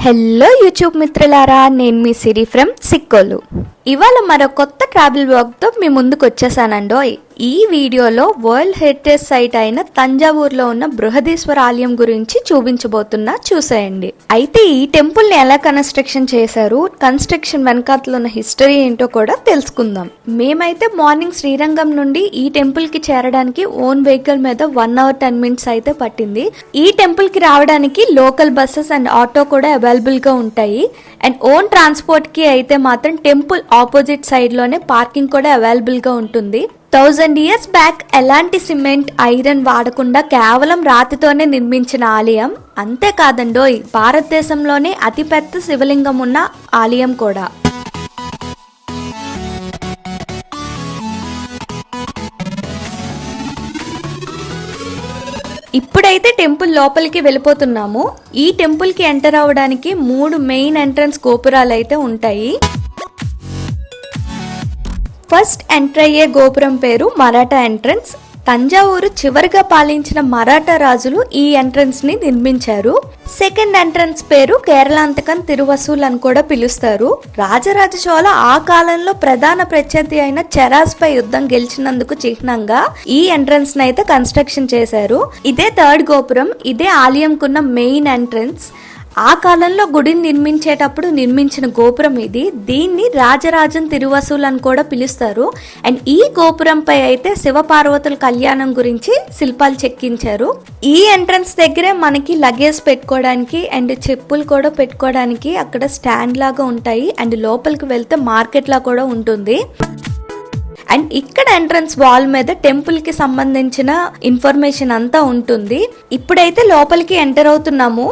Hello YouTube మిత్రులారా నేను మీ సిరి from Sikkolu. ఇవాళ మరో కొత్త ట్రావెల్ బ్లాగ్తో మీ ముందుకు వచ్చేసానండోయ్ ఈ వీడియోలో వరల్డ్ హెరిటేజ్ సైట్ అయిన తంజావూరులో ఉన్న బృహదీశ్వర ఆలయం గురించి చూపించబోతున్నా చూసేయండి. అయితే ఈ టెంపుల్ని ఎలా కన్స్ట్రక్షన్ చేశారు కన్స్ట్రక్షన్ వెనకాతలో ఉన్న హిస్టరీ ఏంటో కూడా తెలుసుకుందాం. మేమైతే మార్నింగ్ శ్రీరంగం నుండి ఈ టెంపుల్కి చేరడానికి ఓన్ వెహికల్ మీద వన్ అవర్ టెన్ మినిట్స్ అయితే పట్టింది. ఈ టెంపుల్కి రావడానికి లోకల్ బస్సెస్ అండ్ ఆటో కూడా అవైలబుల్గా ఉంటాయి. అండ్ ఓన్ ట్రాన్స్పోర్ట్కి అయితే మాత్రం టెంపుల్ ఆపోజిట్ సైడ్లోనే పార్కింగ్ కూడా అవైలబుల్గా ఉంటుంది. థౌజండ్ ఇయర్స్ బ్యాక్ ఎలాంటి సిమెంట్ ఐరన్ వాడకుండా కేవలం రాతితోనే నిర్మించిన ఆలయం? అంతేకాదండోయ్ భారతదేశంలోనే అతిపెద్ద శివలింగం ఉన్న ఆలయం కూడా. ఇప్పుడైతే టెంపుల్ లోపలికి వెళ్ళిపోతున్నాము. ఈ టెంపుల్కి ఎంటర్ అవ్వడానికి మూడు మెయిన్ ఎంట్రన్స్ గోపురాలు అయితే ఉంటాయి. ఫస్ట్ ఎంటర్ అయ్యే గోపురం పేరు మరాఠా ఎంట్రన్స్. తంజావూరు చివరిగా పాలించిన మరాఠా రాజులు ఈ ఎంట్రన్స్ని నిర్మించారు. సెకండ్ ఎంట్రన్స్ పేరు కేరళాంతకం తిరువసూల్ అని కూడా పిలుస్తారు. రాజరాజ చోళ ఆ కాలంలో ప్రధాన ప్రత్యర్థి అయిన చెరాస్ పై యుద్ధం గెలిచినందుకు చిహ్నంగా ఈ ఎంట్రన్స్ అయితే కన్స్ట్రక్షన్ చేశారు. ఇదే థర్డ్ గోపురం ఇదే ఆలయంకున్న మెయిన్ ఎంట్రన్స్. ఆ కాలంలో గుడిని నిర్మించేటప్పుడు నిర్మించిన గోపురం ఇది. దీన్ని రాజరాజన్ తిరువసూలు అని కూడా పిలుస్తారు. అండ్ ఈ గోపురంపై అయితే శివపార్వతుల కళ్యాణం గురించి శిల్పాలు చెక్కించారు. ఈ ఎంట్రన్స్ దగ్గరే మనకి లగేజ్ పెట్టుకోవడానికి అండ్ చెప్పులు కూడా పెట్టుకోవడానికి అక్కడ స్టాండ్ లాగా ఉంటాయి. అండ్ లోపలికి వెళ్తే మార్కెట్లా కూడా ఉంటుంది. అండ్ ఇక్కడ ఎంట్రన్స్ వాల్ మీద టెంపుల్కి సంబంధించిన ఇన్ఫర్మేషన్ అంతా ఉంటుంది. ఇప్పుడైతే లోపలికి ఎంటర్ అవుతున్నాము.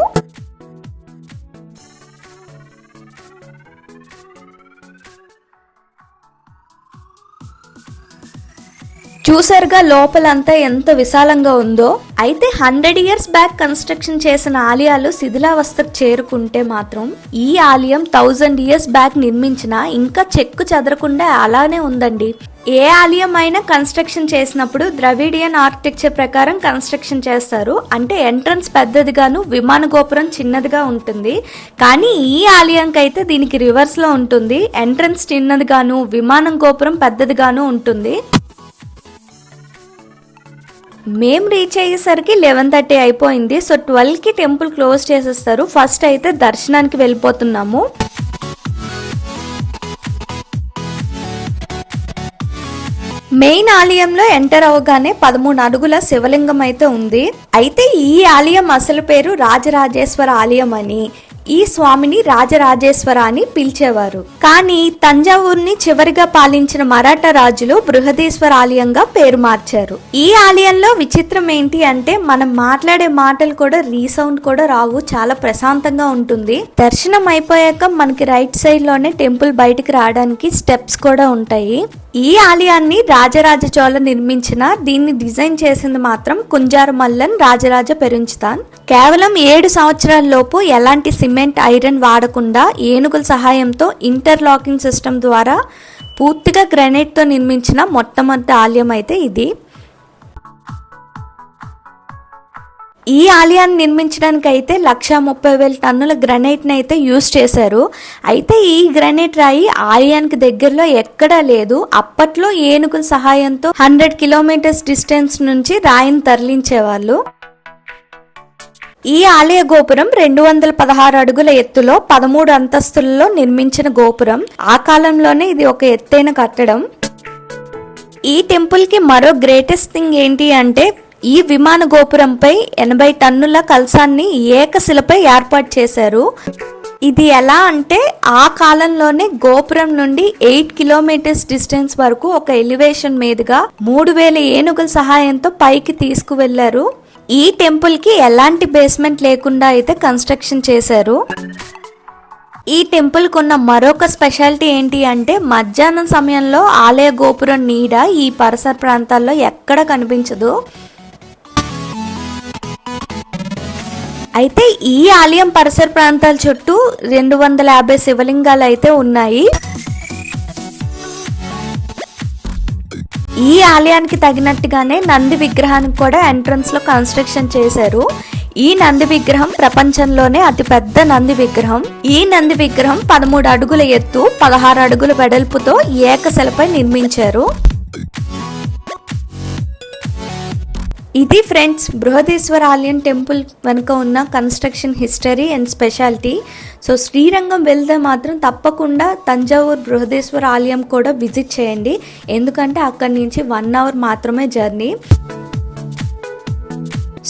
చూసారుగా లోపలంతా ఎంత విశాలంగా ఉందో. అయితే హండ్రెడ్ ఇయర్స్ బ్యాక్ కన్స్ట్రక్షన్ చేసిన ఆలయాలు శిథిలావస్థకు చేరుకుంటే మాత్రం ఈ ఆలయం థౌజండ్ ఇయర్స్ బ్యాక్ నిర్మించిన ఇంకా చెక్కు చెదరకుండా అలానే ఉందండి. ఏ ఆలయం అయినా కన్స్ట్రక్షన్ చేసినప్పుడు ద్రవిడియన్ ఆర్కిటెక్చర్ ప్రకారం కన్స్ట్రక్షన్ చేస్తారు. అంటే ఎంట్రన్స్ పెద్దదిగాను విమాన గోపురం చిన్నదిగా ఉంటుంది. కానీ ఈ ఆలయంకి అయితే దీనికి రివర్స్లో ఉంటుంది. ఎంట్రన్స్ చిన్నదిగాను విమానం గోపురం పెద్దదిగాను ఉంటుంది. మేం రీచ్ అయ్యేసరికి లెవెన్ థర్టీ అయిపోయింది. సో ట్వెల్వ్కి టెంపుల్ క్లోజ్ చేసేస్తారు. ఫస్ట్ అయితే దర్శనానికి వెళ్ళిపోతున్నాము. మెయిన్ ఆలయంలో ఎంటర్ అవగానే పదమూడు అడుగుల శివలింగం అయితే ఉంది. అయితే ఈ ఆలయం అసలు పేరు రాజరాజేశ్వర ఆలయం అని. ఈ స్వామిని రాజరాజేశ్వర అని పిలిచేవారు. కానీ తంజావూరుని చివరిగా పాలించిన మరాఠా రాజులు బృహదేశ్వర ఆలయంగా పేరు మార్చారు. ఈ ఆలయంలో విచిత్రం ఏంటి అంటే మనం మాట్లాడే మాటలు కూడా రీసౌండ్ కూడా రావు. చాలా ప్రశాంతంగా ఉంటుంది. దర్శనం అయిపోయాక మనకి రైట్ సైడ్లోనే టెంపుల్ బయటికి రావడానికి స్టెప్స్ కూడా ఉంటాయి. ఈ ఆలయాన్ని రాజరాజ చోళ నిర్మించిన దీన్ని డిజైన్ చేసింది మాత్రం కుంజారు మల్లన్ రాజరాజ పెరుంచుతాన్. కేవలం ఏడు సంవత్సరాల లోపు ఎలాంటి సిమెంట్ ఐరన్ వాడకుండా ఏనుగుల సహాయంతో ఇంటర్లాకింగ్ సిస్టమ్ ద్వారా పూర్తిగా గ్రానైట్తో నిర్మించిన మొట్టమొదటి ఆలయం అయితే ఇది. ఈ ఆలయాన్ని నిర్మించడానికి అయితే లక్ష ముప్పై వేల టన్నుల గ్రనైట్ని అయితే యూజ్ చేశారు. అయితే ఈ గ్రనైట్ రాయి ఆలయానికి దగ్గరలో ఎక్కడా లేదు. అప్పట్లో ఏనుగుల సహాయంతో హండ్రెడ్ కిలోమీటర్స్ డిస్టెన్స్ నుంచి రాయిని తరలించేవాళ్ళు. ఈ ఆలయ గోపురం రెండు వందల పదహారు అడుగుల ఎత్తులో పదమూడు అంతస్తులలో నిర్మించిన గోపురం. ఆ కాలంలోనే ఇది ఒక ఎత్తైన కట్టడం. ఈ టెంపుల్కి మరో గ్రేటెస్ట్ థింగ్ ఏంటి అంటే ఈ విమాన గోపురంపై ఎనభై టన్నుల కలసాన్ని ఏకశిలపై ఏర్పాటు చేశారు. ఇది ఎలా అంటే ఆ కాలంలోనే గోపురం నుండి ఎయిట్ కిలోమీటర్స్ డిస్టెన్స్ వరకు ఒక ఎలివేషన్ మీదుగా మూడు వేల ఏనుగుల సహాయంతో పైకి తీసుకువెళ్ళారు. ఈ టెంపుల్కి ఎలాంటి బేస్మెంట్ లేకుండా అయితే కన్స్ట్రక్షన్ చేశారు? ఈ టెంపుల్కి ఉన్న మరొక స్పెషాలిటీ ఏంటి అంటే మధ్యాహ్నం సమయంలో ఆలయ గోపురం నీడ ఈ పరిసర ప్రాంతాల్లో ఎక్కడ కనిపించదు? అయితే ఈ ఆలయం పరిసర ప్రాంతాల చుట్టూ రెండు వందల యాభై శివలింగాలు అయితే ఉన్నాయి. ఈ ఆలయానికి తగినట్టుగానే నంది విగ్రహానికి కూడా ఎంట్రన్స్లో కన్స్ట్రక్షన్ చేశారు. ఈ నంది విగ్రహం ప్రపంచంలోనే అతిపెద్ద నంది విగ్రహం. ఈ నంది విగ్రహం పదమూడు అడుగుల ఎత్తు పదహారు అడుగుల వెడల్పుతో ఏకశిలపై నిర్మించారు. ఇది ఫ్రెండ్స్ బృహదేశ్వర ఆలయం టెంపుల్ వెనుక ఉన్న construction history and speciality. So Srirangam వెళ్తే మాత్రం తప్పకుండా తంజావూరు బృహదేశ్వర ఆలయం కూడా విజిట్ చేయండి. ఎందుకంటే అక్కడి నుంచి వన్ అవర్ మాత్రమే జర్నీ.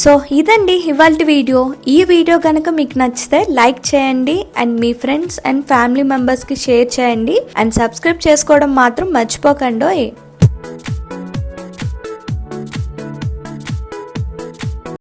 సో ఇదండి ఇవాళ వీడియో. ఈ వీడియో కనుక మీకు నచ్చితే లైక్ చేయండి అండ్ మీ ఫ్రెండ్స్ అండ్ ఫ్యామిలీ మెంబర్స్కి షేర్ చేయండి. అండ్ సబ్స్క్రైబ్ చేసుకోవడం మాత్రం మర్చిపోకండి